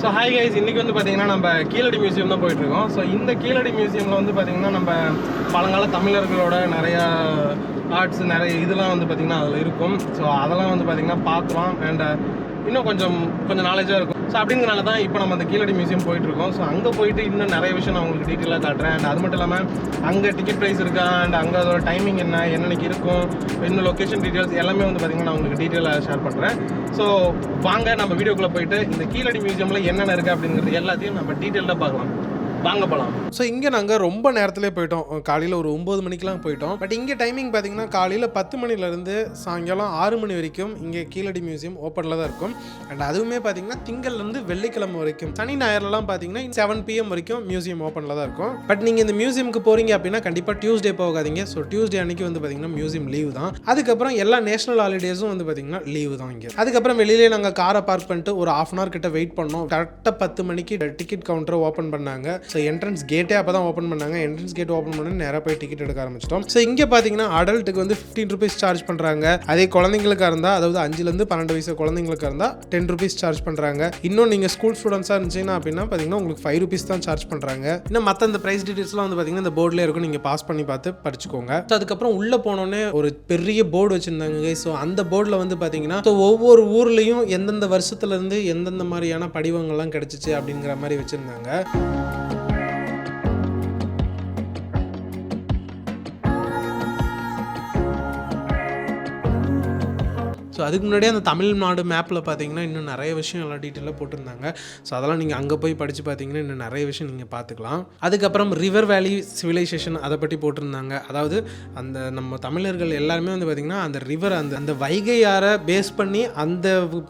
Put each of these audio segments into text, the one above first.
So hi guys இன்னைக்கு வந்து பார்த்தீங்கன்னா நம்ம கீழடி மியூசியம் தான் போயிட்டுருக்கோம். ஸோ இந்த கீழடி மியூசியமில் வந்து பார்த்தீங்கன்னா நம்ம பழங்கால தமிழர்களோட நிறையா ஆர்ட்ஸ் நிறைய இதெல்லாம் வந்து பார்த்தீங்கன்னா அதில் இருக்கும். ஸோ அதெல்லாம் வந்து பார்த்திங்கன்னா பார்க்கலாம். அண்ட் இன்னும் கொஞ்சம் கொஞ்சம் நாலேஜாக இருக்கும். ஸோ அப்படிங்கிறனால தான் இப்போ நம்ம அந்த கீழடி மியூசியம் போயிட்டுருக்கோம். ஸோ அங்கே போயிட்டு இன்னும் நிறைய விஷயம் நான் உங்களுக்கு டீட்டெயிலாக காட்டுறேன். அண்ட் அது மட்டும் இல்லாமல் அங்கே டிக்கெட் ப்ரைஸ் இருக்கா? அண்ட் அங்கே அதோட டைமிங் என்ன? என்னென்னைக்கு இருக்கும்? இன்னும் லொக்கேஷன் டீட்டெயில்ஸ் எல்லாமே வந்து பார்த்திங்கன்னா நான் உங்களுக்கு டீட்டெயிலாக ஷேர் பண்ணுறேன் ஸோ வாங்க நம்ம வீடியோக்குள்ளே போயிட்டு இந்த கீழடி மியூசியமில் என்னென்ன இருக்குது அப்படிங்கிறது எல்லாத்தையும் நம்ம டீட்டெயிலாக பார்க்கலாம். வாங்க போகலாம் ஸோ இங்கே நாங்கள் ரொம்ப நேரத்துலேயே போயிட்டோம். காலையில் ஒரு ஒம்பது மணிக்கெலாம் போயிட்டோம். பட் இங்கே டைமிங் பார்த்தீங்கன்னா காலையில் பத்து மணிலேருந்து சாயங்காலம் ஆறு மணி வரைக்கும் இங்கே கீழடி மியூசியம் ஓப்பனில் தான் இருக்கும். அண்ட் அதுவுமே பார்த்தீங்கன்னா திங்கள்லேருந்து வெள்ளிக்கிழமை வரைக்கும். சனி ஞாயிறுலாம் பார்த்தீங்கன்னா செவன் பிஎம் வரைக்கும் மியூசியம் ஓப்பனில் தான் இருக்கும். பட் நீங்கள் இந்த மியூசியமுக்கு போகிறீங்க அப்படின்னா கண்டிப்பாக டியூஸ்டே போகாதீங்க. ஸோ டியூஸ்டே அன்னைக்கு வந்து பார்த்தீங்கன்னா மியூசியம் லீவ் தான். அதுக்கப்புறம் எல்லா நேஷனல் ஹாலிடேஸும் வந்து பார்த்தீங்கன்னா லீவு தான் இங்கே. அதுக்கப்புறம் வெளியிலே நாங்கள் காரை பார்க் பண்ணிட்டு ஒரு ஆஃப் அன் ஹவர் கிட்ட வெயிட் பண்ணோம். கரெக்டாக பத்து மணிக்கு டிக்கெட் கவுண்டரை ஓப்பன் பண்ணாங்க. ஸோ என்ட்ரன்ஸ் கேட்டே அப்போ தான் ஓப்பன் பண்ணாங்க. என்ட்ரன்ஸ் கேட் ஓப்பன் பண்ணி நேராக போய் டிக்கெட் எடுக்க ஆரம்பிச்சிட்டோம். ஸோ இங்கே பார்த்தீங்கன்னா அடல்ட்டுக்கு வந்து ஃபிஃப்டீன் ருபீஸ் சார்ஜ் பண்ணுறாங்க அதே குழந்தைங்களுக்காக இருந்தால் அதாவது அஞ்சுலேருந்து பன்னெண்டு வயசு குழந்தைங்களுக்காக இருந்தால் டென் ருபீஸ் சார்ஜ் பண்ணுறாங்க இன்னும் நீங்கள் ஸ்கூல் ஸ்டூடெண்ட்ஸாக இருந்துச்சுன்னா அப்படின்னா பார்த்தீங்கன்னா உங்களுக்கு ஃபைவ் ருபீஸ் தான் சார்ஜ் பண்ணுறாங்க இன்னும் மற்ற அந்த ப்ரைஸ் டீட்டெயில்ஸ்லாம் வந்து பார்த்தீங்கன்னா இந்த போர்டில் இருக்கும். நீங்கள் பாஸ் பண்ணி பார்த்து படிச்சுக்கோங்க. ஸோ அதுக்கப்புறம் உள்ளே போனோடனே ஒரு பெரிய போர்டு வச்சுருந்தாங்க ஸோ அந்த போர்டில் வந்து பார்த்தீங்கன்னா ஸோ ஒவ்வொரு ஊர்லேயும் எந்தெந்த வருஷத்துலேருந்து எந்தெந்த மாதிரியான படிவங்கள்லாம் கிடச்சிச்சு அப்படிங்கிற மாதிரி வச்சுருந்தாங்க. ஸோ அதுக்கு முன்னாடியே அந்த தமிழ்நாடு மேப்பில் பார்த்தீங்கன்னா இன்னும் நிறைய விஷயம் எல்லாம் டீட்டெயிலாக போட்டிருந்தாங்க. ஸோ அதெல்லாம் நீங்கள் அங்கே போய் படித்து பார்த்தீங்கன்னா இன்னும் நிறைய விஷயம் நீங்கள் பார்த்துக்கலாம் அதுக்கப்புறம் ரிவர் வேலி சிவிலைசேஷன் அதை பற்றி போட்டிருந்தாங்க. அதாவது அந்த நம்ம தமிழர்கள் எல்லாருமே வந்து பார்த்திங்கன்னா அந்த ரிவர் அந்த அந்த வைகை பேஸ் பண்ணி அந்த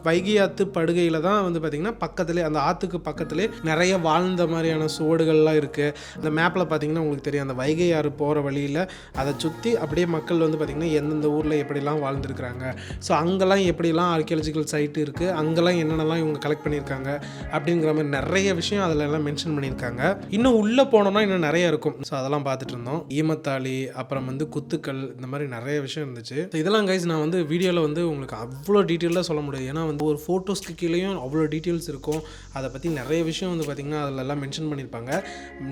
வைகை ஆற்று படுகையில் தான் வந்து பார்த்திங்கன்னா பக்கத்துலேயே அந்த ஆற்றுக்கு பக்கத்துலேயே நிறைய வாழ்ந்த மாதிரியான சுவடுகள்லாம் இருக்குது அந்த மேப்பில் பார்த்தீங்கன்னா உங்களுக்கு தெரியும் அந்த வைகை ஆறு போகிற வழியில் அதை சுற்றி அப்படியே மக்கள் வந்து பார்த்திங்கன்னா எந்தெந்த ஊரில் எப்படிலாம் வாழ்ந்துருக்குறாங்க. ஸோ அங்கெல்லாம் எப்படிலாம் ஆர்கியாலஜிக்கல் சைட் இருக்குது அங்கெல்லாம் என்னென்னலாம் இவங்க கலெக்ட் பண்ணியிருக்காங்க அப்படிங்கிற மாதிரி நிறைய விஷயம் அதில் எல்லாம் மென்ஷன் பண்ணியிருக்காங்க. இன்னும் உள்ளே போனோம்னா இன்னும் நிறைய இருக்கும். ஸோ அதெல்லாம் பார்த்துட்டு இருந்தோம். ஈமத்தாளி அப்புறம் வந்து குத்துக்கள் இந்த மாதிரி நிறைய விஷயம் இருந்துச்சு. இதெல்லாம் கைஸ் நான் வந்து வீடியோவில் வந்து உங்களுக்கு அவ்வளோ டீட்டெயிலாக சொல்ல முடியாது. ஏன்னா வந்து ஒரு ஃபோட்டோஸ்க்கு கீழேயும் அவ்வளோ டீட்டெயில்ஸ் இருக்கும். அதை பற்றி நிறைய விஷயம் வந்து பார்த்திங்கன்னா அதில் எல்லாம் மென்ஷன் பண்ணியிருப்பாங்க.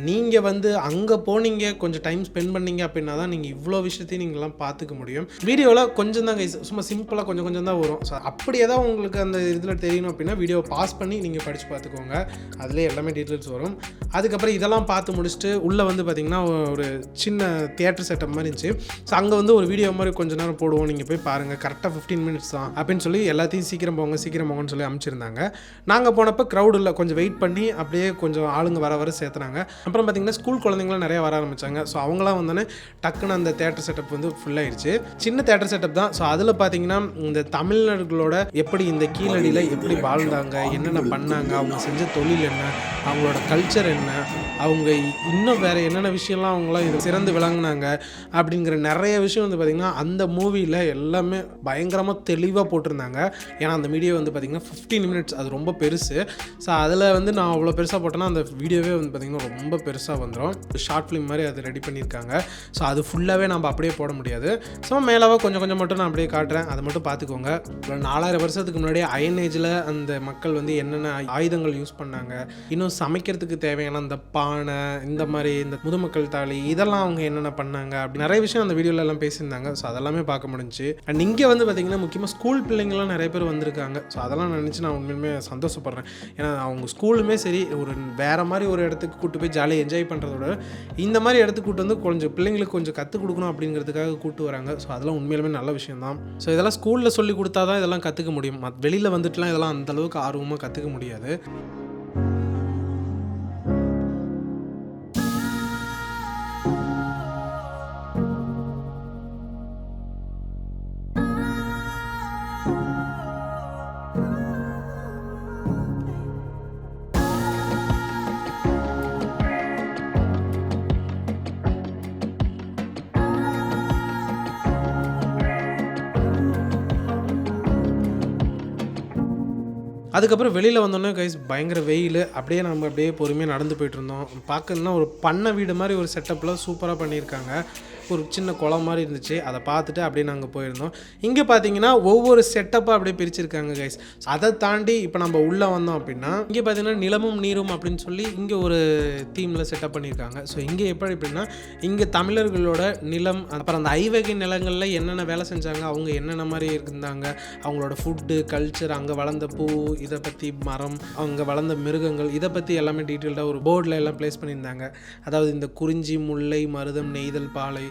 நீங்கள் வந்து அங்கே போனீங்க கொஞ்சம் டைம் ஸ்பெண்ட் பண்ணீங்க அப்படின்னா தான் நீங்கள் இவ்வளோ விஷயத்தையும் நீங்கள்லாம் பார்த்துக்க முடியும். வீடியோவில் கொஞ்சம் தான் கைஸ் சும்மா சிம்பிளாக கொஞ்சம் கொஞ்சம் தான் வரும். ஸோ அப்படி ஏதாவது உங்களுக்கு அந்த இதில் தெரியணும் அப்படின்னா வீடியோ பாஸ் பண்ணி நீங்கள் படித்து பார்த்துக்கோங்க. அதிலே எல்லாமே டீட்டெயில்ஸ் வரும். அதுக்கப்புறம் இதெல்லாம் பார்த்து முடிச்சுட்டு உள்ளே வந்து பார்த்திங்கன்னா ஒரு சின்ன தியேட்டர் செட்டப் மாதிரி இருந்துச்சு. ஸோ அங்கே வந்து ஒரு வீடியோ மாதிரி கொஞ்ச நேரம் போடுவோம். நீங்கள் போய் பாருங்கள் கரெக்டாக ஃபிஃப்டீன் மினிட்ஸ் தான். அப்படின்னு சொல்லி எல்லாத்தையும் சீக்கிரம் போங்க சீக்கிரம் போங்கன்னு சொல்லி அனுப்பிச்சிருந்தாங்க நாங்கள் போனப்போ க்ரௌட் இல்லை. கொஞ்சம் வெயிட் பண்ணி அப்படியே கொஞ்சம் ஆளுங்க வர வர சேர்த்துனாங்க. அப்புறம் பார்த்திங்கன்னா ஸ்கூல் குழந்தைங்களாம் நிறைய வர ஆரம்பித்தாங்க ஸோ அவங்களாம் வந்தோடனே டக்குன்னு அந்த தேட்டர் செட்டப் வந்து ஃபுல்லாகிடுச்சு சின்ன தேட்டர் செட்டப் தான். ஸோ அதில் பார்த்தீங்கன்னா இந்த தமிழர்களோட எப்படி இந்த கீழடியில் எப்படி வாழ்ந்தாங்க என்னென்ன பண்ணாங்க அவங்க செஞ்ச தொழில் என்ன அவங்களோட கல்ச்சர் என்ன அவங்க இன்னும் வேறு என்னென்ன விஷயம்லாம் அவங்களாம் இது சிறந்து விளங்குனாங்க அப்படிங்கிற நிறைய விஷயம் வந்து பார்த்திங்கன்னா அந்த மூவியில் எல்லாமே பயங்கரமாக தெளிவாக போட்டிருந்தாங்க. ஏன்னா அந்த வீடியோ வந்து பார்த்திங்கன்னா ஃபிஃப்டீன் மினிட்ஸ் அது ரொம்ப பெருசு. ஸோ அதில் வந்து நான் அவ்வளோ பெருசாக போட்டேன்னா அந்த வீடியோவே வந்து பார்த்திங்கன்னா ரொம்ப பெருசாக வந்துடும் ஷார்ட் ஃபிலிம் மாதிரி அது ரெடி பண்ணியிருக்காங்க. ஸோ அது ஃபுல்லாகவே நம்ம அப்படியே போட முடியாது. ஸோ மேலாவே கொஞ்சம் கொஞ்சம் மட்டும் நான் அப்படியே காட்டுறேன். அதை மட்டும் பார்த்துக்கோங்க. ஒரு நாலாயிரம் வருஷத்துக்கு முன்னாடி அயன் ஏஜில் அந்த மக்கள் வந்து என்னென்ன ஆயுதங்கள் யூஸ் பண்ணாங்க இன்னும் சமைக்கிறதுக்கு தேவையான அந்த பானை இந்த மாதிரி இந்த முதுமக்கள் தாலி இதெல்லாம் அவங்க என்னென்ன பண்ணாங்க அப்படி நிறைய விஷயம் அந்த வீடியோல எல்லாம் பேசியிருந்தாங்க. ஸோ அதெல்லாமே பார்க்க முடிஞ்சு அண்ட் இங்கே வந்து பார்த்தீங்கன்னா முக்கியமாக ஸ்கூல் பிள்ளைங்களாம் நிறைய பேர் வந்திருக்காங்க. ஸோ அதெல்லாம் நினச்சி நான் உண்மையுமே சந்தோஷப்படுறேன். ஏன்னா அவங்க ஸ்கூலுமே சரி ஒரு வேற மாதிரி ஒரு இடத்துக்கு கூட்டு போய் ஜாலியாக என்ஜாய் பண்ணுறதோட இந்த மாதிரி இடத்துக்கு கூட்டு வந்து கொஞ்சம் பிள்ளைங்களுக்கு கொஞ்சம் கற்றுக் கொடுக்கணும் அப்படிங்கிறதுக்காக கூட்டு வராங்க. ஸோ அதெல்லாம் உண்மையிலுமே நல்ல விஷயம் தான் ஸோ இதெல்லாம் ஸ்கூலில் சொல்லி கொடுத்தா தான் இதெல்லாம் கற்றுக்க முடியும். வெளியில் வந்துட்டுலாம் இதெல்லாம் அந்த அளவுக்கு ஆர்வமாக கற்றுக்க முடியாது. அதுக்கப்புறம் வெளியில் வந்தோன்னே கைஸ் பயங்கர வெயில். அப்படியே நம்ம அப்படியே பொறுமையாக நடந்து போயிட்டு இருந்தோம். பார்க்கணுன்னா ஒரு பண்ணை வீடு மாதிரி ஒரு செட்டப்பில் சூப்பராக பண்ணியிருக்காங்க. ஒரு சின்ன குளம் மாதிரி இருந்துச்சு. அதை பார்த்துட்டு அப்படியே நாங்கள் போயிருந்தோம். இங்கே பார்த்தீங்கன்னா ஒவ்வொரு செட்டப்பாக அப்படியே பிரிச்சிருக்காங்க கைஸ் அதை தாண்டி இப்போ நம்ம உள்ளே வந்தோம் அப்படின்னா இங்கே பார்த்தீங்கன்னா நிலமும் நீரும் அப்படின்னு சொல்லி இங்கே ஒரு தீமில் செட்டப் பண்ணியிருக்காங்க ஸோ இங்கே எப்படி எப்படின்னா இங்கே தமிழர்களோட நிலம் அப்புறம் அந்த ஐவகை நிலங்களில் என்னென்ன வேலை செஞ்சாங்க அவங்க என்னென்ன மாதிரி இருந்தாங்க அவங்களோட ஃபுட்டு கல்ச்சர் அங்கே வளர்ந்த பூ இதை பற்றி மரம் அவங்க வளர்ந்த மிருகங்கள் இதை பற்றி எல்லாமே டீட்டெயில்டாக ஒரு போர்டில் எல்லாம் ப்ளேஸ் பண்ணியிருந்தாங்க. அதாவது இந்த குறிஞ்சி முல்லை மருதம் நெய்தல் பாலை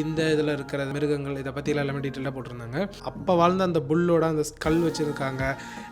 இந்த இதில் இருக்கிற மிருகங்கள் இதை பற்றி எல்லாமே டீட்டெயிலாக போட்டிருந்தாங்க. அப்போ வாழ்ந்த அந்த புல்லோட அந்த ஸ்கல் வச்சுருக்காங்க.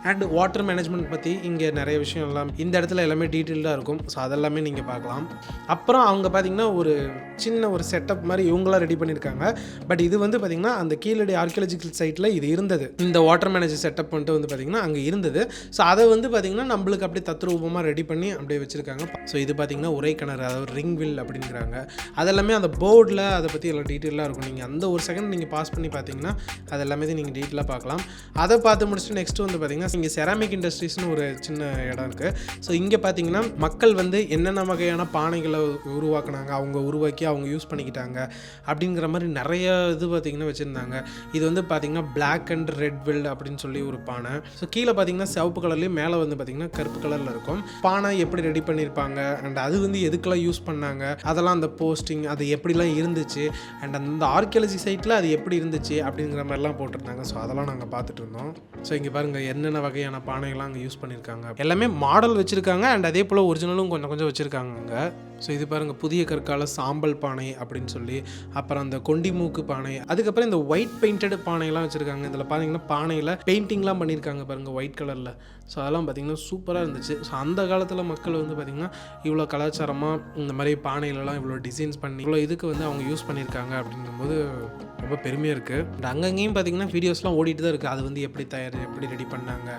அண்ட் வாட்டர் மேனேஜ்மெண்ட் பற்றி இங்கே நிறைய விஷயம் எல்லாம் இந்த இடத்துல எல்லாமே டீட்டெயில்டாக இருக்கும். ஸோ அதெல்லாமே நீங்கள் பார்க்கலாம். அப்புறம் அவங்க பார்த்திங்கன்னா ஒரு சின்ன ஒரு செட்டப் மாதிரி இவங்களாம் ரெடி பண்ணியிருக்காங்க. பட் இது வந்து பார்த்திங்கன்னா அந்த கீழடி ஆர்கியாலஜிக்கல் சைட்டில் இது இருந்தது. இந்த வாட்டர் மேனேஜர் செட்டப் வந்துட்டு வந்து பார்த்திங்கன்னா அங்கே இருந்தது. ஸோ அதை வந்து பார்த்திங்கன்னா நம்மளுக்கு அப்படியே தத்ரூபமாக ரெடி பண்ணி அப்படியே வச்சுருக்காங்க. ஸோ இது பார்த்திங்கன்னா உரை கிணறு அதாவது ரிங் வில் அப்படிங்கிறாங்க. அதெல்லாமே அந்த போர்டில் அதை பற்றி எல்லாம் டீட்டெயிலாக இருக்கும். நீங்கள் அந்த ஒரு செகண்ட் நீங்கள் பாஸ் பண்ணி பார்த்தீங்கன்னா அது எல்லாமே நீங்கள் டீட்டெயிலாக பார்க்கலாம். அதை பார்த்து முடிச்சுட்டு நெக்ஸ்ட் வந்து பார்த்திங்கன்னா இங்கே செராமிக் இண்டஸ்ட்ரீஸ்னு ஒரு சின்ன இடம் இருக்குது ஸோ இங்கே பார்த்தீங்கன்னா மக்கள் வந்து என்னென்ன வகையான பானைகளை உருவாக்குனாங்க அவங்க உருவாக்கி அவங்க யூஸ் பண்ணிக்கிட்டாங்க அப்படிங்கிற மாதிரி நிறைய இது பார்த்திங்கன்னா வச்சுருந்தாங்க. இது வந்து பார்த்திங்கன்னா பிளாக் அண்ட் ரெட் வெல்ட் அப்படின்னு சொல்லி ஒரு பானை. ஸோ கீழே பார்த்தீங்கன்னா சிவப்பு கலர்லேயும் மேலே வந்து பார்த்திங்கன்னா கருப்பு கலரில் இருக்கும். பானை எப்படி ரெடி பண்ணியிருப்பாங்க அண்ட் அது வந்து எதுக்கெல்லாம் யூஸ் பண்ணாங்க அதெல்லாம் அந்த போஸ்டிங் அது எப்படிலாம் இருந்துச்சு அண்ட் அந்த ஆர்கியாலஜி சைட்டில் அது எப்படி இருந்துச்சு அப்படிங்கிற மாதிரிலாம் போட்டிருந்தாங்க. ஸோ அதெல்லாம் நாங்கள் பார்த்துட்டு இருந்தோம். ஸோ இங்கே பாருங்கள் என்னென்ன வகையான பானைகள்லாம் அங்கே யூஸ் பண்ணியிருக்காங்க. எல்லாமே மாடல் வச்சுருக்காங்க அண்ட் அதே போல் ஒரிஜினலும் கொஞ்சம் கொஞ்சம் வச்சுருக்காங்க அங்கே. ஸோ இது பாருங்கள் புதிய கற்கால சாம்பல் பானை அப்படின்னு சொல்லி அப்புறம் அந்த கொண்டி மூக்கு பானை அதுக்கப்புறம் இந்த ஒயிட் பெயிண்டட் பானையெல்லாம் வச்சுருக்காங்க. இதில் பார்த்தீங்கன்னா பானையில் பெயிண்டிங்லாம் பண்ணியிருக்காங்க பாருங்கள் ஒயிட் கலரில் ஸோ அதெல்லாம் பார்த்திங்கன்னா சூப்பராக இருந்துச்சு. ஸோ அந்த காலத்தில் மக்கள் வந்து பார்த்திங்கன்னா இவ்வளோ கலாச்சாரமாக இந்த மாதிரி பானையிலலாம் இவ்வளோ டிசைன்ஸ் பண்ணி இவ்வளோ இதுக்கு வந்து அவங்க யூஸ் பண்ணியிருக்காங்க. அப்படிங்கும்போது ரொம்ப பெருமையாக இருக்குது அண்ட் அங்கங்கேயும் பார்த்திங்கன்னா வீடியோஸ்லாம் ஓடிட்டு தான் இருக்குது அது வந்து எப்படி தயார் எப்படி ரெடி பண்ணாங்க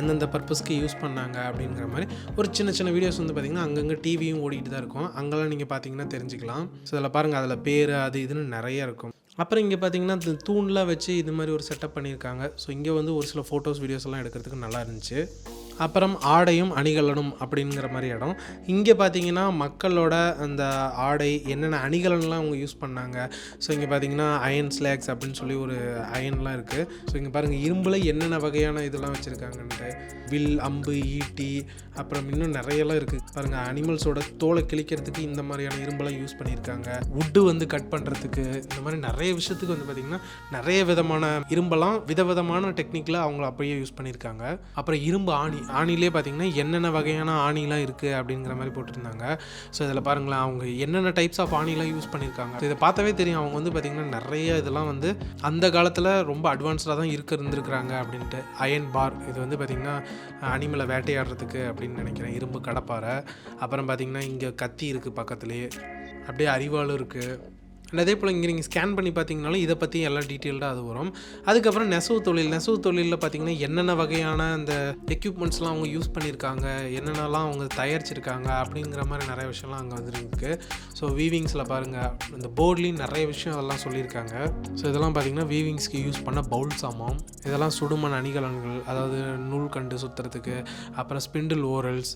எந்தெந்த பர்பஸ்க்கு யூஸ் பண்ணாங்க அப்படிங்கிற மாதிரி ஒரு சின்ன சின்ன வீடியோஸ் வந்து பார்த்திங்கன்னா அங்கங்கே டிவியும் ஓடிட்டு தான் இருக்கும். அங்கெல்லாம் நீங்கள் பார்த்தீங்கன்னா தெரிஞ்சுக்கலாம். ஸோ அதில் பாருங்கள் அதில் பேர் அது இதுன்னு நிறைய இருக்கும். அப்புறம் இங்கே பார்த்தீங்கன்னா இந்த தூண்லாம் வச்சு இது மாதிரி ஒரு செட்டப் பண்ணியிருக்காங்க. ஸோ இங்கே வந்து ஒரு சில ஃபோட்டோஸ் வீடியோஸ் எல்லாம் எடுக்கிறதுக்கு நல்லா இருந்துச்சு. அப்புறம் ஆடையும் அணிகலனும் அப்படிங்கிற மாதிரி இடம். இங்கே பார்த்தீங்கன்னா மக்களோட அந்த ஆடை என்னென்ன அணிகலன்லாம் அவங்க யூஸ் பண்ணாங்க. ஸோ இங்கே பார்த்தீங்கன்னா அயன் ஸ்லாக்ஸ் அப்படின்னு சொல்லி ஒரு அயன்லாம் இருக்குது ஸோ இங்கே பாருங்கள் இரும்பில் என்னென்ன வகையான இதெல்லாம் வச்சுருக்காங்கன்ட்டு. வில் அம்பு ஈட்டி அப்புறம் இன்னும் நிறையெல்லாம் இருக்குது பாருங்கள் அனிமல்ஸோட தோலை கிழிக்கிறதுக்கு இந்த மாதிரியான இரும்பெல்லாம் யூஸ் பண்ணியிருக்காங்க. வுட்டு வந்து கட் பண்ணுறதுக்கு இந்த மாதிரி நிறைய விஷயத்துக்கு வந்து பார்த்திங்கன்னா நிறைய விதமான இரும்பெல்லாம் விதவிதமான டெக்னிக்கில் அவங்க அப்படியே யூஸ் பண்ணியிருக்காங்க. அப்புறம் இரும்பு ஆணி ஆணிலே பார்த்திங்கன்னா என்னென்ன வகையான ஆணிலாம் இருக்குது அப்படிங்கிற மாதிரி போட்டிருந்தாங்க. ஸோ இதில் பாருங்களேன் அவங்க என்னென்ன டைப்ஸ் ஆஃப் ஆணிலாம் யூஸ் பண்ணியிருக்காங்க. இதை பார்த்தாவே தெரியும் அவங்க வந்து பார்த்திங்கன்னா நிறைய இதெல்லாம் வந்து அந்த காலத்தில் ரொம்ப அட்வான்ஸ்டாக தான் இருக்க இருந்திருக்கிறாங்க அப்படின்ட்டு. அயன் பார் இது வந்து பார்த்திங்கன்னா அனிமலை வேட்டையாடுறதுக்கு அப்படின்னு நினைக்கிறேன். இரும்பு கடப்பாரை. அப்புறம் பார்த்திங்கன்னா இங்கே கத்தி இருக்குது பக்கத்துலேயே அப்படியே அறிவாளும் இருக்குது அண்ட் அதே போல் இங்கே நீங்கள் ஸ்கேன் பண்ணி பார்த்தீங்கனாலும் இதை பற்றி எல்லாம் டீட்டெயில்டாக அது வரும். அதுக்கப்புறம் நெசவு தொழில் நெசவு தொழிலில் பார்த்தீங்கன்னா என்னென்ன வகையான அந்த எக்யூப்மெண்ட்ஸ்லாம் அவங்க யூஸ் பண்ணியிருக்காங்க என்னென்னலாம் அவங்க தயாரிச்சிருக்காங்க அப்படிங்கிற மாதிரி நிறைய விஷயம்லாம் அங்கே வந்துருக்கு. ஸோ வீவிங்ஸில் பாருங்கள் இந்த போர்ட்லேயும் நிறைய விஷயம் அதெல்லாம் சொல்லியிருக்காங்க. ஸோ இதெல்லாம் பார்த்தீங்கன்னா வீவிங்ஸ்க்கு யூஸ் பண்ண பவுல் சாமான் இதெல்லாம் சுடுமண் அணிகலன்கள் அதாவது நூல் கண்டு சுற்றுறதுக்கு அப்புறம் ஸ்பிண்டில் ஓரல்ஸ்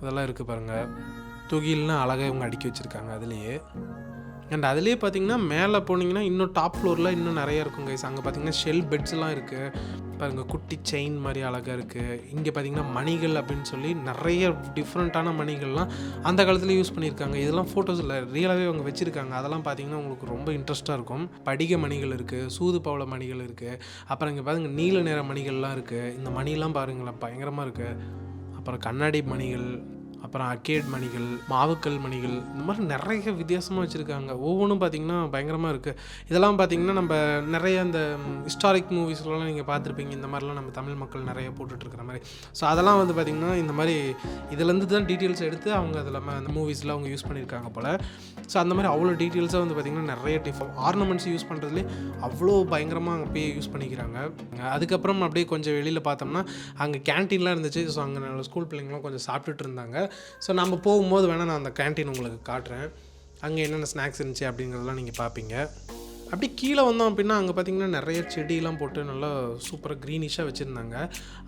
இதெல்லாம் இருக்குது பாருங்கள் துகில்னு அழகாக இவங்க அடுக்கி வச்சுருக்காங்க அதுலேயே. அண்ட் அதுலேயே பார்த்தீங்கன்னா மேலே போனீங்கன்னா இன்னும் டாப் ஃப்ளோரில் இன்னும் நிறைய இருக்கும் கைஸ் அங்கே பார்த்தீங்கன்னா ஷெல் பெட்ஸ்லாம் இருக்குது பாருங்க குட்டி செயின் மாதிரி அழகாக இருக்குது இங்கே பார்த்தீங்கன்னா மணிகள் அப்படின்னு சொல்லி நிறைய டிஃப்ரெண்ட்டான மணிகள்லாம் அந்த காலத்தில் யூஸ் பண்ணியிருக்காங்க. இதெல்லாம் ஃபோட்டோஸில் ரியலாகவே அவங்க வச்சுருக்காங்க. அதெல்லாம் பார்த்தீங்கன்னா உங்களுக்கு ரொம்ப இன்ட்ரெஸ்ட்டாக இருக்கும். படிக மணிகள் இருக்குது சூது பவள மணிகள் இருக்குது அப்புறம் இங்கே பாருங்க நீல நிற மணிகள்லாம் இருக்குது இந்த மணிலாம் பாருங்களேன் பயங்கரமாக இருக்குது அப்புறம் கண்ணாடி மணிகள் அப்புறம் அக்கேட் மணிகள் மாவுக்கல் மணிகள் இந்த மாதிரி நிறைய வித்தியாசமாக வச்சுருக்காங்க. ஒவ்வொன்றும் பார்த்திங்கன்னா பயங்கரமாக இருக்குது இதெல்லாம் பார்த்திங்கன்னா நம்ம நிறைய இந்த ஹிஸ்டாரிக் மூவிஸ்லாம் நீங்கள் பார்த்துருப்பீங்க இந்த மாதிரிலாம் நம்ம தமிழ் மக்கள் நிறைய போட்டுட்ருக்கிற மாதிரி. ஸோ அதெல்லாம் வந்து பார்த்திங்கன்னா இந்த மாதிரி இதுலேருந்து தான் டீட்டெயில்ஸ் எடுத்து அவங்க அதில் அந்த மூவிஸில் அவங்க யூஸ் பண்ணியிருக்காங்க போல். ஸோ அந்த மாதிரி அவ்வளோ டீட்டெயில்ஸாக வந்து பார்த்திங்கன்னா நிறைய டிஃப் ஆர்னமெண்ட்ஸ் யூஸ் பண்ணுறதுலே அவ்வளோ பயங்கரமாக அங்கே போய் யூஸ் பண்ணிக்கிறாங்க. அதுக்கப்புறம் அப்படியே கொஞ்சம் வெளியில் பார்த்தோம்னா அங்கே கேன்டீன்லாம் இருந்துச்சு. ஸோ அங்கே நல்ல ஸ்கூல் பிள்ளைங்களாம் கொஞ்சம் சாப்பிட்டுட்டு இருந்தாங்க. ஸோ நம்ம போகும்போது வேணால் நான் அந்த கேன்டீன் உங்களுக்கு காட்டுறேன். அங்கே என்னென்ன ஸ்நாக்ஸ் இருந்துச்சு அப்படிங்கிறதெல்லாம் நீங்கள் பார்ப்பீங்க அப்படி கீழே வந்தோம் அப்படின்னா அங்கே பார்த்தீங்கன்னா நிறைய செடியெல்லாம் போட்டு நல்லா சூப்பராக க்ரீனிஷாக வச்சுருந்தாங்க.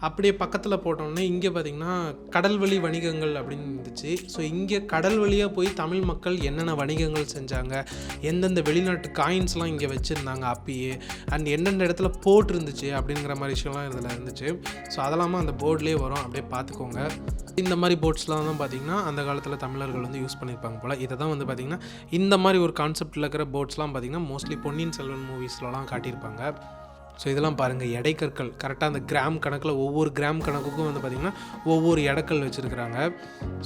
அப்படியே பக்கத்தில் போட்டோன்னே இங்கே பார்த்தீங்கன்னா கடல்வழி வணிகங்கள் அப்படின்னு இருந்துச்சு. ஸோ இங்கே கடல் வழியாக போய் தமிழ் மக்கள் என்னென்ன வணிகங்கள் செஞ்சாங்க எந்தெந்த வெளிநாட்டு காயின்ஸ்லாம் இங்கே வச்சுருந்தாங்க அப்பயே அண்ட் எந்தெந்த இடத்துல போட் இருந்துச்சு அப்படிங்கிற மாதிரி விஷயம்லாம் இதில் இருந்துச்சு. ஸோ அதெல்லாமல் அந்த போர்ட்லேயே வரும். அப்படியே பார்த்துக்கோங்க இந்த மாதிரி போட்ஸ்லாம் தான் பார்த்தீங்கன்னா அந்த காலத்தில் தமிழர்கள் வந்து யூஸ் பண்ணியிருப்பாங்க போல். இதை தான் வந்து பார்த்திங்கன்னா இந்த மாதிரி ஒரு கான்செப்டில் இருக்கிற போட்ஸ்லாம் பார்த்திங்கன்னா மோஸ்ட்லி பொன்னியின் செல்வன் மூவிஸ்லலாம் காட்டியிருப்பாங்க. ஸோ இதெல்லாம் பாருங்கள் எடைக்கற்கள் கரெக்டாக அந்த கிராம் கணக்கில் ஒவ்வொரு கிராம் கணக்குக்கும் வந்து பார்த்திங்கன்னா ஒவ்வொரு எடைக்கல் வச்சுருக்கிறாங்க.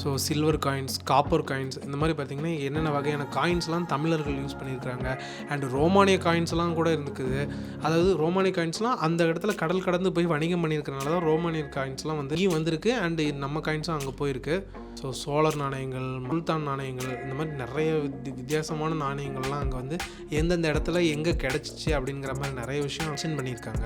So silver coins copper coins இந்த மாதிரி பார்த்திங்கன்னா என்னென்ன வகையான காயின்ஸ்லாம் தமிழர்கள் யூஸ் பண்ணியிருக்கிறாங்க. அண்ட் ரோமானிய காயின்ஸ்லாம் கூட இருந்துக்குது. அதாவது ரோமானிய காயின்ஸ்லாம் அந்த இடத்துல கடல் கடந்து போய் வணிகம் பண்ணியிருக்கிறனால தான் ரோமானிய காயின்ஸ்லாம் வந்து இங்கேயும் வந்திருக்கு. அண்டு நம்ம காயின்ஸும் அங்கே போயிருக்கு. ஸோ சோழர் நாணயங்கள் முல்தான் நாணயங்கள் இந்த மாதிரி நிறைய வித் வித்தியாசமான நாணயங்கள்லாம் அங்கே வந்து எந்தெந்த இடத்துல எங்கே கிடச்சிச்சு அப்படிங்கிற மாதிரி நிறைய விஷயம் மென்ஷன் பண்ணியிருக்காங்க.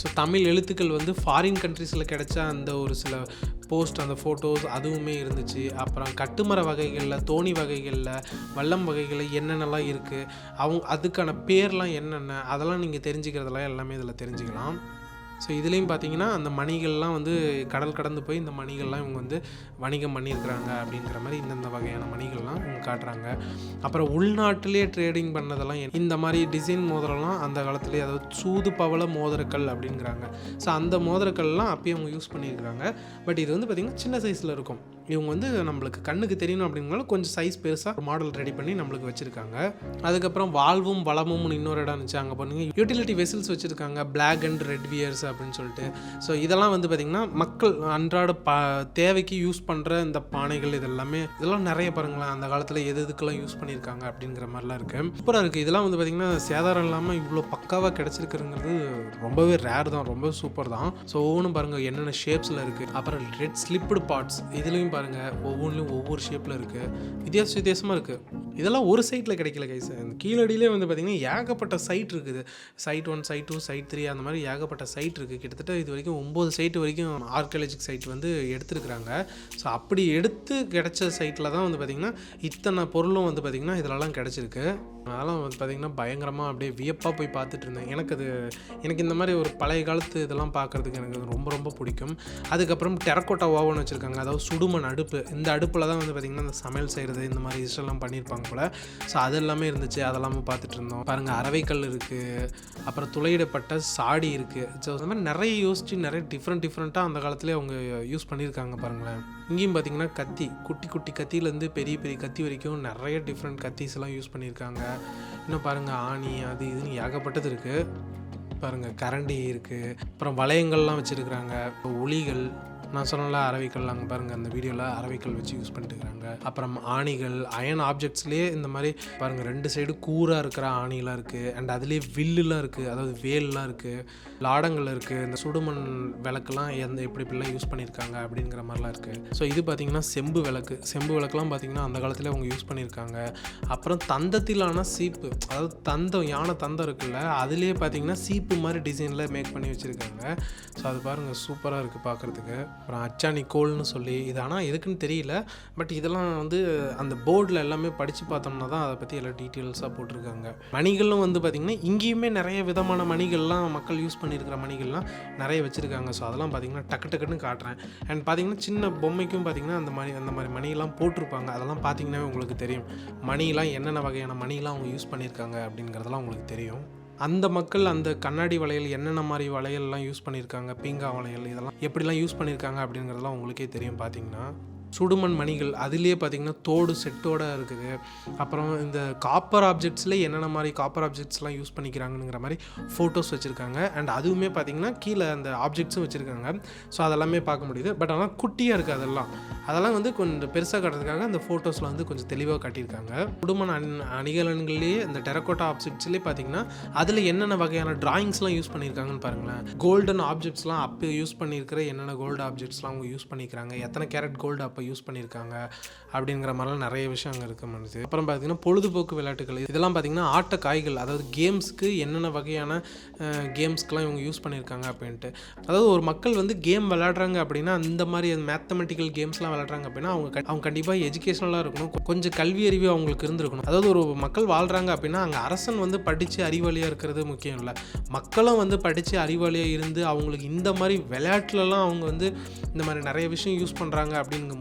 ஸோ தமிழ் எழுத்துக்கள் வந்து ஃபாரின் கண்ட்ரீஸில் கிடைச்ச அந்த ஒரு சில போஸ்ட் அந்த ஃபோட்டோஸ் அதுவுமே இருந்துச்சு. அப்புறம் கட்டுமர வகைகளில் தோணி வகைகளில் வல்லம் வகைகளில் என்னென்னலாம் இருக்குது அவங்க அதுக்கான பேர்லாம் என்னென்ன அதெல்லாம் நீங்கள் தெரிஞ்சுக்கிறதெல்லாம் எல்லாமே இதில் தெரிஞ்சுக்கலாம். ஸோ இதுலேயும் பார்த்தீங்கன்னா அந்த மணிகள்லாம் வந்து கடல் கடந்து போய் இந்த மணிகள்லாம் இவங்க வந்து வணிகம் பண்ணியிருக்கிறாங்க அப்படிங்கிற மாதிரி இந்தந்த வகையான மணிகள்லாம் இவங்க காட்டுறாங்க. அப்புறம் உள்நாட்டிலே ட்ரேடிங் பண்ணதெல்லாம் இந்த மாதிரி டிசைன் மோதிரம்லாம் அந்த காலத்துலேயே அதாவது சூது பவள மோதிரக்கல் அப்படிங்கிறாங்க. ஸோ அந்த மோதிரக்கல்லாம் அப்பயே அவங்க யூஸ் பண்ணியிருக்கிறாங்க. பட் இது வந்து பார்த்திங்கன்னா சின்ன சைஸில் இருக்கும். இவங்க வந்து நம்மளுக்கு கண்ணுக்கு தெரியணும் அப்படிங்கனால கொஞ்சம் சைஸ் பெருசாக மாடல் ரெடி பண்ணி நம்மளுக்கு வச்சுருக்காங்க. அதுக்கப்புறம் வாழ்வும் வளமும் இன்னொரு இடம் இருந்துச்சு. அங்கே பண்ணுங்க யூட்டிலிட்டி வெசல்ஸ் வச்சுருக்காங்க. பிளாக் அண்ட் ரெட் வியர்ஸ் அப்படின்னு சொல்லிட்டு. ஸோ இதெல்லாம் வந்து பார்த்திங்கன்னா மக்கள் அன்றாட பா தேவைக்கு யூஸ் பண்ணுற இந்த பானைகள் இதெல்லாமே இதெல்லாம் நிறைய பாருங்களேன் அந்த காலத்தில் எது எதுக்கெல்லாம் யூஸ் பண்ணியிருக்காங்க அப்படிங்கிற மாதிரிலாம் இருக்குது சூப்பராக இருக்குது இதெல்லாம் வந்து பார்த்திங்கன்னா சேதாரம் இல்லாமல் இவ்வளோ பக்காவாக கிடச்சிருக்குங்கிறது ரொம்பவே ரேர் தான் ரொம்ப சூப்பர் தான். ஸோ ஒவ்வொன்றும் பாருங்கள் என்னென்ன ஷேப்ஸில் இருக்குது அப்புறம் ரெட் ஸ்லிப்டு பார்ட்ஸ் இதுலேயும் பாருங்கள் ஒவ்வொன்றுலையும் ஒவ்வொரு ஷேப்பில் இருக்குது வித்தியாச வித்தியாசமாக இருக்குது இதெல்லாம் ஒரு சைட்டில் கிடைக்கல கைஸ் இந்த கீழடியிலே வந்து பார்த்திங்கன்னா ஏகப்பட்ட சைட் இருக்குது. Side one side two side three அந்த மாதிரி ஏகப்பட்ட சைட் இருக்குது கிட்டத்தட்ட இது வரைக்கும் ஒம்பது சைட் வரைக்கும் ஆர்கியாலஜிக் சைட் வந்து எடுத்துருக்குறாங்க. ஸோ அப்படி எடுத்து கிடச்ச சைட்டில் தான் வந்து பார்த்திங்கன்னா இத்தனை பொருளும் வந்து பார்த்திங்கன்னா இதிலலாம் கிடச்சிருக்கு. அதெல்லாம் வந்து பார்த்திங்கன்னா பயங்கரமாக அப்படியே வியப்பாக போய் பார்த்துட்டு இருந்தேன். எனக்கு அது எனக்கு இந்த மாதிரி ஒரு பழைய காலத்து இதெல்லாம் பார்க்குறதுக்கு எனக்கு ரொம்ப ரொம்ப பிடிக்கும். அதுக்கப்புறம் டெரக்கோட்டா ஓவன் வச்சுருக்காங்க. அதாவது சுடுமண் அடுப்பு இந்த அடுப்பில் தான் வந்து பார்த்திங்கன்னா இந்த சமையல் செய்கிறது இந்த மாதிரி விஷயம்லாம் பண்ணியிருப்பாங்க போல். ஸோ அது எல்லாமே இருந்துச்சு. அதெல்லாமே பார்த்துட்டு இருந்தோம். பாருங்கள் அரவைக்கல் இருக்குது அப்புறம் துளையிடப்பட்ட சாடி இருக்குது ஸோ அந்த மாதிரி நிறைய யோசிச்சு நிறைய டிஃப்ரெண்ட் டிஃப்ரெண்ட்டாக அந்த காலத்துலேயே அவங்க யூஸ் பண்ணியிருக்காங்க பாருங்களேன். இங்கேயும் பார்த்தீங்கன்னா கத்தி குட்டி குட்டி கத்தியிலேருந்து பெரிய பெரிய கத்தி வரைக்கும் நிறைய டிஃப்ரெண்ட் கத்திஸ் எல்லாம் யூஸ் பண்ணியிருக்காங்க இன்னும் பாருங்கள் ஆணி அது இதுன்னு ஏகப்பட்டது இருக்குது பாருங்கள் கரண்டி இருக்குது அப்புறம் வளையங்கள்லாம் வச்சுருக்குறாங்க. ஒளிகள் நான் சொன்னல அரவிக்கல் அங்கே பாருங்கள் அந்த வீடியோவில் அரவிக்கல் வச்சு யூஸ் பண்ணிட்டுருக்காங்க. அப்புறம் ஆணிகள் அயன் ஆப்ஜெக்ட்ஸ்லேயே இந்த மாதிரி பாருங்கள் ரெண்டு சைடு கூராக இருக்கிற ஆணிலாம் இருக்குது அண்ட் அதுலேயே வில்லுலாம் இருக்குது அதாவது வேல்லாம் இருக்குது லாடங்கள் இருக்குது இந்த சுடுமண் விளக்குலாம் எந்த எப்படி இப்படிலாம் யூஸ் பண்ணியிருக்காங்க அப்படிங்கிற மாதிரிலாம் இருக்குது ஸோ இது பார்த்திங்கன்னா செம்பு விளக்கு. செம்பு விளக்குலாம் பார்த்திங்கன்னா அந்த காலத்தில் அவங்க யூஸ் பண்ணியிருக்காங்க அப்புறம் தந்தத்திலான சீப்பு அதாவது தந்தம் யானை தந்தம் இருக்குல்ல அதுலேயே பார்த்தீங்கன்னா சீப்பு மாதிரி டிசைனில் மேக் பண்ணி வச்சுருக்காங்க. ஸோ அது பாருங்கள் சூப்பராக இருக்குது பார்க்குறதுக்கு அப்புறம் அச்சாணி கோல்னு சொல்லி இது. ஆனால் எதுக்குன்னு தெரியல. பட் இதெல்லாம் வந்து அந்த போர்டில் எல்லாமே படித்து பார்த்தோம்னா தான் அதை பற்றி எல்லாம் டீட்டெயில்ஸாக போட்டிருக்காங்க. மணிகளும் வந்து பார்த்திங்கன்னா இங்கேயுமே நிறைய விதமான மணிகள்லாம் மக்கள் யூஸ் பண்ணியிருக்கிற மணிகள்லாம் நிறைய வச்சுருக்காங்க. ஸோ அதெல்லாம் பார்த்திங்கன்னா டக்கு டக்குன்னு காட்டுறேன். அண்ட் பார்த்திங்கன்னா சின்ன பொம்மைக்கும் பார்த்திங்கன்னா அந்த மணி அந்த மாதிரி மணியெல்லாம் போட்டிருப்பாங்க. அதெல்லாம் பார்த்திங்கன்னாவே உங்களுக்கு தெரியும். மணிலாம் என்னென்ன வகையான மணிலாம் அவங்க யூஸ் பண்ணியிருக்காங்க அப்படிங்கிறதெல்லாம் உங்களுக்கு தெரியும். அந்த மக்கள் அந்த கண்ணாடி வளையல் என்னென்ன மாதிரி வளையல்லாம் யூஸ் பண்ணியிருக்காங்க பீங்கா வளையல் இதெல்லாம் எப்படிலாம் யூஸ் பண்ணியிருக்காங்க அப்படிங்கிறதெல்லாம் உங்களுக்கே தெரியும். பார்த்தீங்கன்னா சுடுமண் மணிகள் அதுலேயே பார்த்தீங்கன்னா தோடு செட்டோட இருக்குது. அப்புறம் இந்த காப்பர் ஆப்ஜெக்ட்ஸில் என்னென்ன மாதிரி காப்பர் ஆப்ஜெக்ட்ஸ்லாம் யூஸ் பண்ணிக்கிறாங்கங்கிற மாதிரி ஃபோட்டோஸ் வச்சுருக்காங்க. அண்ட் அதுவுமே பார்த்தீங்கன்னா கீழே அந்த ஆப்ஜெக்ட்ஸும் வச்சுருக்காங்க. ஸோ அதெல்லாமே பார்க்க முடியுது. பட் ஆனால் குட்டியாக இருக்குது அதெல்லாம். அதெல்லாம் வந்து கொஞ்சம் பெருசாக காட்டுறதுக்காக அந்த ஃபோட்டோஸில் வந்து கொஞ்சம் தெளிவாக காட்டியிருக்காங்க. குடும்பம் அணி அணிகலன்கள்லேயே இந்த டெரக்கோட்டா ஆப்ஜெக்ட்ஸ்லேயே பார்த்தீங்கன்னா அதில் என்னென்ன வகையான டிராயிங்ஸ்லாம் யூஸ் பண்ணியிருக்காங்கன்னு பாருங்களேன். கோல்டன் ஆப்ஜெக்ட்ஸ்லாம் அப்போ யூஸ் பண்ணியிருக்கிற என்னென்ன கோல்டு ஆப்ஜெக்ட்ஸ்லாம் அவங்க யூஸ் பண்ணிக்கிறாங்க எத்தனை கேரட் கோல்டு அப்போ அப்போ யூஸ் பண்ணியிருக்காங்க அப்படிங்கிற மாதிரிலாம் நிறைய விஷயம் அங்கே இருக்க மாட்டுது அப்புறம் பார்த்திங்கன்னா பொழுதுபோக்கு விளையாட்டுகள் இதெல்லாம் பார்த்திங்கன்னா ஆட்ட காய்கள் அதாவது கேம்ஸ்க்கு என்னென்ன வகையான கேம்ஸ்க்கெலாம் இவங்க யூஸ் பண்ணியிருக்காங்க அப்படின்ட்டு. அதாவது ஒரு மக்கள் வந்து கேம் விளையாடுறாங்க அப்படின்னா அந்த மாதிரி மேத்தமெட்டிக்கல் கேம்ஸ்லாம் விளையாடுறாங்க அப்படின்னா அவங்க அவங்க கண்டிப்பாக எஜுகேஷனலாக இருக்கணும். கொஞ்சம் கல்வி அறிவு அவங்களுக்கு இருந்திருக்கணும். அதாவது ஒரு மக்கள் வாழ்கிறாங்க அப்படின்னா அங்கே அரசன் வந்து படித்து அறிவாளியாக இருக்கிறது முக்கியம் இல்லை. மக்களும் வந்து படித்து அறிவாளியாக இருந்து அவங்களுக்கு இந்த மாதிரி விளையாட்டுலலாம் அவங்க வந்து இந்த மாதிரி நிறைய விஷயம் யூஸ் பண்ணுறாங்க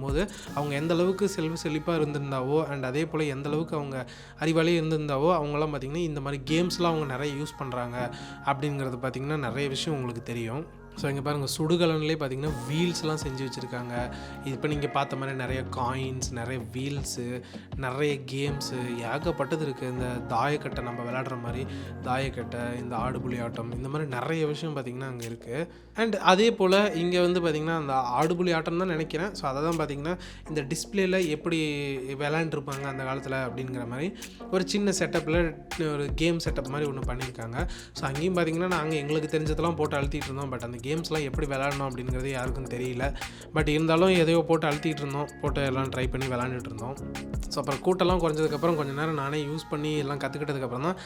பார்க்கும்போது அவங்க எந்த அளவுக்கு செல்வ செழிப்பாக இருந்திருந்தாவோ அண்ட் அதே போல் எந்த அளவுக்கு அவங்க அறிவாளியாக இருந்திருந்தாவோ அவங்களாம் பார்த்திங்கன்னா இந்த மாதிரி கேம்ஸ்லாம் அவங்க நிறைய யூஸ் பண்ணுறாங்க அப்படிங்கிறது பார்த்திங்கன்னா நிறைய விஷயம் உங்களுக்கு தெரியும். ஸோ இங்கே பாருங்கள் சுடுகலன்லேயே பார்த்தீங்கன்னா வீல்ஸ்லாம் செஞ்சு வச்சுருக்காங்க. இப்போ நீங்கள் பார்த்த மாதிரி நிறைய காயின்ஸ் நிறைய வீல்ஸு நிறைய கேம்ஸு ஏகப்பட்டது இருக்குது இந்த தாயக்கட்டை நம்ம விளாடுற மாதிரி தாயக்கட்டை இந்த ஆடுபுலி ஆட்டம் இந்த மாதிரி நிறைய விஷயம் பார்த்திங்கன்னா அங்கே இருக்குது அண்ட் அதே போல் இங்கே வந்து பார்த்திங்கன்னா அந்த ஆடுபுலி ஆட்டம் தான் நினைக்கிறேன். ஸோ அதை தான் பார்த்திங்கன்னா இந்த டிஸ்பிளேயில் எப்படி விளாண்டுருப்பாங்க அந்த காலத்தில் அப்படிங்கிற மாதிரி ஒரு சின்ன செட்டப்பில் ஒரு கேம் செட்டப் மாதிரி ஒன்று பண்ணியிருக்காங்க. ஸோ அங்கேயும் பார்த்தீங்கன்னா நாங்கள் எங்களுக்கு தெரிஞ்சதெல்லாம் போட்டு அழுத்திட்டு இருந்தோம். பட் அந்த கேம்ஸ்லாம் எப்படி விளாடணும் அப்படிங்கிறது யாருக்கும் தெரியல. பட் இருந்தாலும் எதையோ போட்டு அழுத்திட்டு இருந்தோம். போட்டு எல்லாம் ட்ரை பண்ணி விளாண்டுட்டு இருந்தோம். ஸோ அப்புறம் கூட்டெல்லாம் குறைஞ்சதுக்கப்புறம் கொஞ்ச நேரம் நானே யூஸ் பண்ணி எல்லாம் கற்றுக்கிட்டதுக்கப்புறம் தான்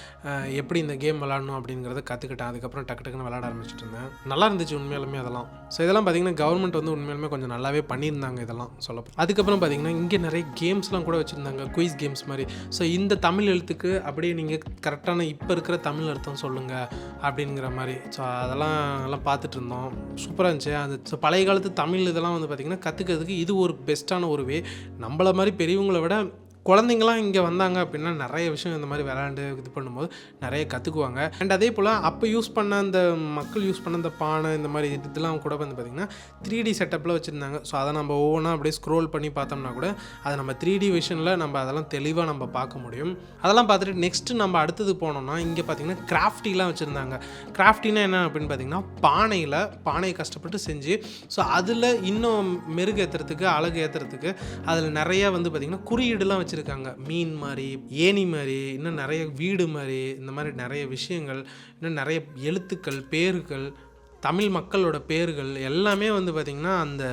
எப்படி இந்த கேம் விளாடணும் அப்படிங்கிறத கற்றுக்கிட்டேன் அதுக்கப்புறம் டக்கு டக்குன்னு விளாட ஆரம்பிச்சிட்டு இருந்தேன். நல்லா இருந்துச்சு உண்மையாலுமே அதெல்லாம். ஸோ இதெல்லாம் பார்த்திங்கன்னா கவர்மெண்ட் வந்து உண்மையாலுமே கொஞ்சம் நல்லாவே பண்ணியிருந்தாங்க இதெல்லாம் சொல்ல அதுக்கப்புறம் பார்த்திங்கன்னா இங்கே நிறைய கேம்ஸ்லாம் கூட வச்சுருந்தாங்க. குயிஸ் கேம்ஸ் மாதிரி. ஸோ இந்த தமிழ் எழுத்துக்கு அப்படியே நீங்கள் கரெக்டான இப்போ இருக்கிற தமிழ் அர்த்தம் சொல்லுங்கள் அப்படிங்கிற மாதிரி. ஸோ அதெல்லாம் எல்லாம் பார்த்துட்டு இருந்தோம். சூப்பராக இருந்துச்சு. அது ஸோ பழைய காலத்து தமிழ் இதெல்லாம் வந்து பார்த்திங்கன்னா கற்றுக்கிறதுக்கு இது ஒரு பெஸ்ட்டான ஒரு வே நம்மள மாதிரி பெரியவங்களை விட குழந்தைங்களாம் இங்கே வந்தாங்க அப்படின்னா நிறைய விஷயம் இந்த மாதிரி விளாண்டு இது பண்ணும்போது நிறைய கற்றுக்குவாங்க அண்ட் அதே போல் அப்போ யூஸ் பண்ண அந்த மக்கள் யூஸ் பண்ண அந்த பானை இந்த மாதிரி இதெல்லாம் கூட வந்து பார்த்திங்கன்னா த்ரீ டி செட்டப்பில் வச்சுருந்தாங்க. ஸோ அதை நம்ம ஒவ்வொன்றா அப்படியே ஸ்க்ரோல் பண்ணி பார்த்தோம்னா கூட அதை நம்ம த்ரீ டி விஷனில் நம்ம அதெல்லாம் தெளிவாக நம்ம பார்க்க முடியும். அதெல்லாம் பார்த்துட்டு நெக்ஸ்ட்டு நம்ம அடுத்தது போனோம்னா இங்கே பார்த்திங்கன்னா கிராஃப்டிலாம் வச்சுருந்தாங்க. கிராஃப்டினா என்ன அப்படின்னு பார்த்தீங்கன்னா பானையில் பானையை கஷ்டப்பட்டு செஞ்சு ஸோ அதில் இன்னும் மெருகு ஏற்றுறதுக்கு அழகு ஏற்றுறதுக்கு அதில் நிறைய வந்து பார்த்திங்கன்னா குறியீடுலாம் வச்சுருக்காங்க. மீன் மாதிரி ஏணி மாதிரி இன்னும் நிறைய வீடு மாதிரி இந்த மாதிரி நிறைய விஷயங்கள் இன்னும் நிறைய எழுத்துக்கள் பேருக்கள் தமிழ் மக்களோட பேர்கள் எல்லாமே வந்து பார்த்திங்கன்னா அந்த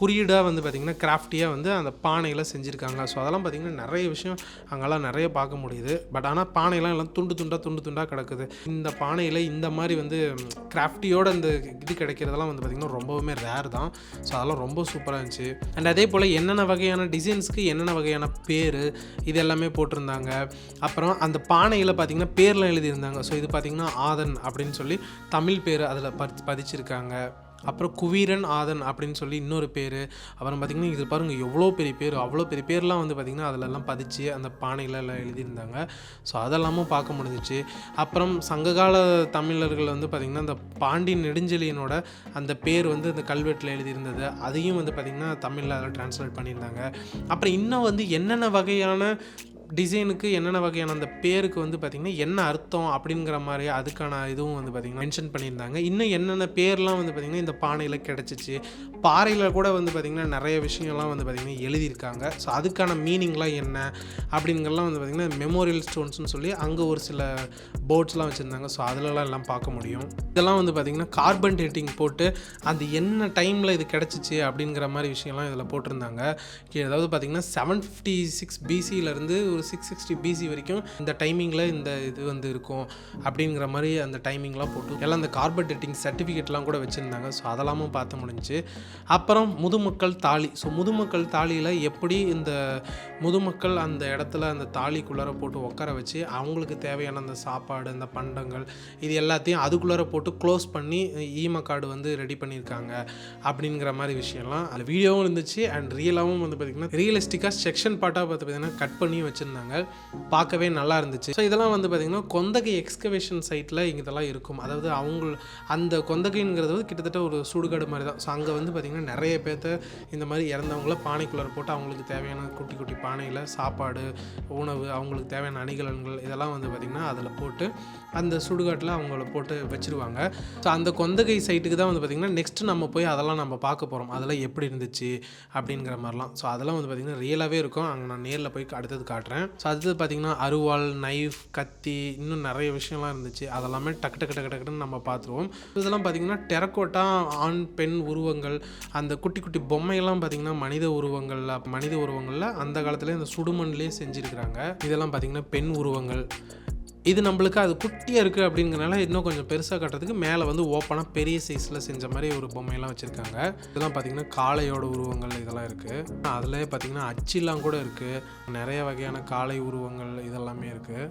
குறியீடாக வந்து பார்த்திங்கன்னா கிராஃப்டியாக வந்து அந்த பானையில் செஞ்சுருக்காங்க. ஸோ அதெல்லாம் பார்த்திங்கன்னா நிறைய விஷயம் அங்கெல்லாம் நிறைய பார்க்க முடியுது. பட் ஆனால் பானையெல்லாம் எல்லாம் துண்டு துண்டாக துண்டு துண்டாக கிடக்குது. இந்த பானையில் இந்த மாதிரி வந்து கிராஃப்டியோட அந்த இது கிடைக்கிறதெல்லாம் வந்து பார்த்திங்கன்னா ரொம்பவுமே ரேர் தான். ஸோ அதெல்லாம் ரொம்ப சூப்பராக இருந்துச்சு. அண்ட் அதே போல் என்னென்ன வகையான டிசைன்ஸ்க்கு என்னென்ன வகையான பேர் இது எல்லாமே போட்டிருந்தாங்க. அப்புறம் அந்த பானையில் பார்த்திங்கன்னா பேர்லாம் எழுதியிருந்தாங்க. ஸோ இது பார்த்திங்கன்னா ஆதன் அப்படின்னு சொல்லி தமிழ் பேர் அதில் பத் பதிச்சிருக்காங்க அப்புறம் குவீரன் ஆதன் அப்படின்னு சொல்லி இன்னொரு பேர். அப்புறம் பார்த்திங்கன்னா இது பாருங்கள் எவ்வளோ பெரிய பேர். அவ்வளோ பெரிய பேர்லாம் வந்து பார்த்திங்கன்னா அதிலெல்லாம் பதிச்சு அந்த பானைகளெல்லாம் எழுதியிருந்தாங்க. ஸோ அதெல்லாமும் பார்க்க முடிஞ்சிச்சு. அப்புறம் சங்ககால தமிழர்கள் வந்து பார்த்திங்கன்னா அந்த பாண்டி நெடுஞ்செழியனோட அந்த பேர் வந்து அந்த கல்வெட்டில் எழுதியிருந்தது. அதையும் வந்து பார்த்திங்கன்னா தமிழில் அதில் ட்ரான்ஸ்லேட் பண்ணியிருந்தாங்க. அப்புறம் இன்னும் வந்து என்னென்ன வகையான டிசைனுக்கு என்னென்ன வகையான அந்த பேருக்கு வந்து பார்த்திங்கன்னா என்ன அர்த்தம் அப்படிங்கிற மாதிரி அதுக்கான இதுவும் வந்து பார்த்திங்கன்னா மென்ஷன் பண்ணியிருந்தாங்க. இன்னும் என்னென்ன பேர்லாம் வந்து பார்த்திங்கன்னா இந்த பானையில் கிடச்சிச்சு. பாறையில் கூட வந்து பார்த்திங்கன்னா நிறைய விஷயம்லாம் வந்து பார்த்திங்கன்னா எழுதியிருக்காங்க. ஸோ அதுக்கான மீனிங்லாம் என்ன அப்படிங்கிறலாம் வந்து பார்த்திங்கன்னா மெமோரியல் ஸ்டோன்ஸ்னு சொல்லி அங்கே ஒரு சில போர்ட்ஸ்லாம் வச்சுருந்தாங்க. ஸோ அதிலலாம் எல்லாம் பார்க்க முடியும். இதெல்லாம் வந்து பார்த்திங்கன்னா கார்பன் டேட்டிங் போட்டு அந்த என்ன டைமில் இது கிடச்சிச்சு அப்படிங்கிற மாதிரி விஷயம்லாம் இதில் போட்டிருந்தாங்க. ஏதாவது பார்த்திங்கன்னா செவன் ஃபிஃப்டி சிக்ஸ் பிசியிலேருந்து ஒரு சிக்ஸ் சிக்ஸ்டி பிசி வரைக்கும் இந்த டைமிங்கில் இந்த இது வந்து இருக்கும் அப்படிங்கிற மாதிரி அந்த டைமிங்லாம் போட்டு எல்லாம் அந்த கார்பன் டேட்டிங் சர்டிஃபிகேட்லாம் கூட வச்சுருந்தாங்க. ஸோ அதெல்லாமும் பார்த்து முடிஞ்சு அப்புறம் முதுமக்கள் தாலி. ஸோ முதுமக்கள் தாலியில் எப்படி இந்த முதுமக்கள் அந்த இடத்துல அந்த தாலிக்குள்ளார போட்டு உட்கார வச்சு அவங்களுக்கு தேவையான அந்த சாப்பாடு அந்த பண்டங்கள் இது எல்லாத்தையும் அதுக்குள்ளார போட்டு க்ளோஸ் பண்ணி ஈம கார்டு வந்து ரெடி பண்ணியிருக்காங்க அப்படிங்கிற மாதிரி விஷயம்லாம். அதில் வீடியோவும் இருந்துச்சு அண்ட் ரியலாகவும் வந்து பார்த்திங்கன்னா ரியலிஸ்டிக்காக செக்ஷன் பார்ட்டாக பார்த்து பார்த்தீங்கன்னா கட் பண்ணி வச்சுருந்தாங்க. பார்க்கவே நல்லா இருந்துச்சு. ஸோ இதெல்லாம் வந்து பார்த்திங்கன்னா கொந்தகை எக்ஸ்கவேஷன் சைட்டில் இங்கே இதெல்லாம் இருக்கும். அதாவது அவங்க அந்த கொந்தகைங்கிறது வந்து கிட்டத்தட்ட ஒரு சுடுகாடு மாதிரி தான் ஸோ அங்கே வந்து பார்த்திங்கன்னா நிறைய பேர்த்த இந்த மாதிரி இறந்தவங்கள பானைக்குள்ளே போட்டு அவங்களுக்கு தேவையான குட்டி குட்டி பானையில் சாப்பாடு உணவு அவங்களுக்கு தேவையான அணிகலன்கள் இதெல்லாம் வந்து பார்த்திங்கன்னா அதில் போட்டு அந்த சுடுகாட்டில் அவங்கள போட்டு வச்சுருவாங்க. ஸோ அந்த கொந்தகை சைட்டுக்கு தான் வந்து பார்த்திங்கன்னா நெக்ஸ்ட் நம்ம போய் அதெல்லாம் நம்ம பார்க்க போகிறோம் அதெல்லாம் எப்படி இருந்துச்சு அப்படிங்கிற மாதிரிலாம். ஸோ அதெல்லாம் வந்து பார்த்திங்கன்னா ரியலாகவே இருக்கும். அங்கே நான் நேரில் போய் அடுத்தது காட்டுறேன். ஸோ அடுத்தது பார்த்தீங்கன்னா அருவாள் நைஃப் கத்தி இன்னும் நிறைய விஷயம்லாம் இருந்துச்சு. அதெல்லாமே டக்கு டக்கு டக்கு டக்குன்னு நம்ம பார்த்துருவோம் இதெல்லாம் பார்த்தீங்கன்னா டெரக்கோட்டா ஆண் பெண் உருவங்கள் அந்த குட்டி குட்டி பொம்மையெல்லாம் பார்த்தீங்கன்னா மனித உருவங்கள்ல மனித உருவங்களில் அந்த காலத்தில் இந்த சுடுமண்லேயே செஞ்சுருக்கிறாங்க. இதெல்லாம் பார்த்தீங்கன்னா பெண் உருவங்கள். இது நம்மளுக்கு அது குட்டியாக இருக்குது அப்படிங்கிறனால இன்னும் கொஞ்சம் பெருசாக கட்டுறதுக்கு மேலே வந்து ஓப்பனாக பெரிய சைஸில் செஞ்ச மாதிரி ஒரு பொம்மையெல்லாம் வச்சுருக்காங்க. இதெல்லாம் பார்த்திங்கன்னா காளையோட உருவங்கள் இதெல்லாம் இருக்குது அதில் பார்த்திங்கன்னா அச்சிலாம் கூட இருக்குது நிறைய வகையான காளை உருவங்கள் இதெல்லாமே இருக்குது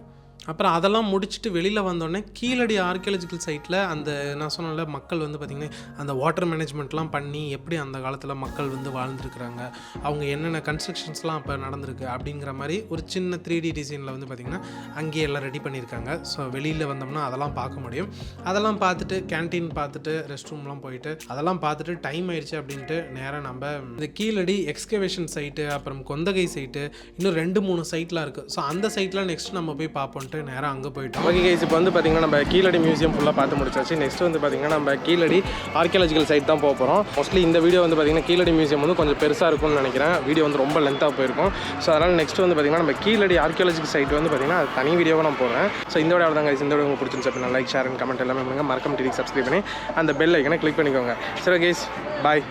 அப்புறம் அதெல்லாம் முடிச்சுட்டு வெளியில் வந்தோடனே கீழடி ஆர்கியாலஜிக்கல் சைட்டில் அந்த நான் சொன்னல மக்கள் வந்து பார்த்திங்கன்னா அந்த வாட்டர் மேனேஜ்மெண்ட்லாம் பண்ணி எப்படி அந்த காலத்தில் மக்கள் வந்து வாழ்ந்துருக்குறாங்க அவங்க என்னென்ன கன்ஸ்ட்ரக்ஷன்ஸ்லாம் அப்போ நடந்திருக்கு அப்படிங்கிற மாதிரி ஒரு சின்ன த்ரீ டி டிசைனில் வந்து பார்த்திங்கன்னா அங்கேயே எல்லாம் ரெடி பண்ணியிருக்காங்க. ஸோ வெளியில் வந்தோம்னா அதெல்லாம் பார்க்க முடியும். அதெல்லாம் பார்த்துட்டு கேன்டீன் பார்த்துட்டு ரெஸ்ட் ரூம்லாம் போயிட்டு அதெல்லாம் பார்த்துட்டு டைம் ஆயிடுச்சு அப்படின்ட்டு நேராக நம்ம இந்த கீழடி எக்ஸ்கவேஷன் சைட்டு அப்புறம் கொந்தகை சைட்டு இன்னும் ரெண்டு மூணு சைட்லாம் இருக்குது ஸோ அந்த சைட்லாம் நெக்ஸ்ட் நம்ம போய் பார்ப்போன்ட்டு நேராக அங்கே போயிட்டோம். ஓகே கைஸ் இப்போ வந்து பார்த்தீங்கன்னா நம்ம கீழடி மியூசியம் ஃபுல்லாக பார்த்து முடிச்சாச்சு. நெக்ஸ்ட் வந்து பார்த்தீங்கன்னா நம்ம கீழடி ஆர்கியாலஜிக்கல் சைட் தான் போக போகிறோம் மோஸ்ட்லி இந்த வீடியோ வந்து பார்த்தீங்கன்னா கீழடி மியூசியம் வந்து கொஞ்சம் பெருசாக இருக்கும்னு நினைக்கிறேன். வீடியோ வந்து ரொம்ப லென்த்தாக போயிருக்கும். ஸோ அதனால் நெக்ஸ்ட் வந்து பார்த்தீங்கன்னா நம்ம கீழடி ஆர்கியாலஜிக்கல் சைட் வந்து பார்த்தீங்கன்னா அது தனி வீடியோவாக நான் போகிறேன் ஸோ இந்த வீடியோ தான் கைஸ் இந்த வீடியோ உங்களுக்கு பிடிச்சிருந்துச்சு அப்படின்னா லைக் ஷேர் அண்ட் கமெண்ட் எல்லாமே பண்ணுங்கள் மறக்காம டிவி சப்ஸ்கிரைப் பண்ணி அந்த பெல் ஐக்கனை கிளிக் பண்ணிக்கோங்க. சரி கைஸ் பாய்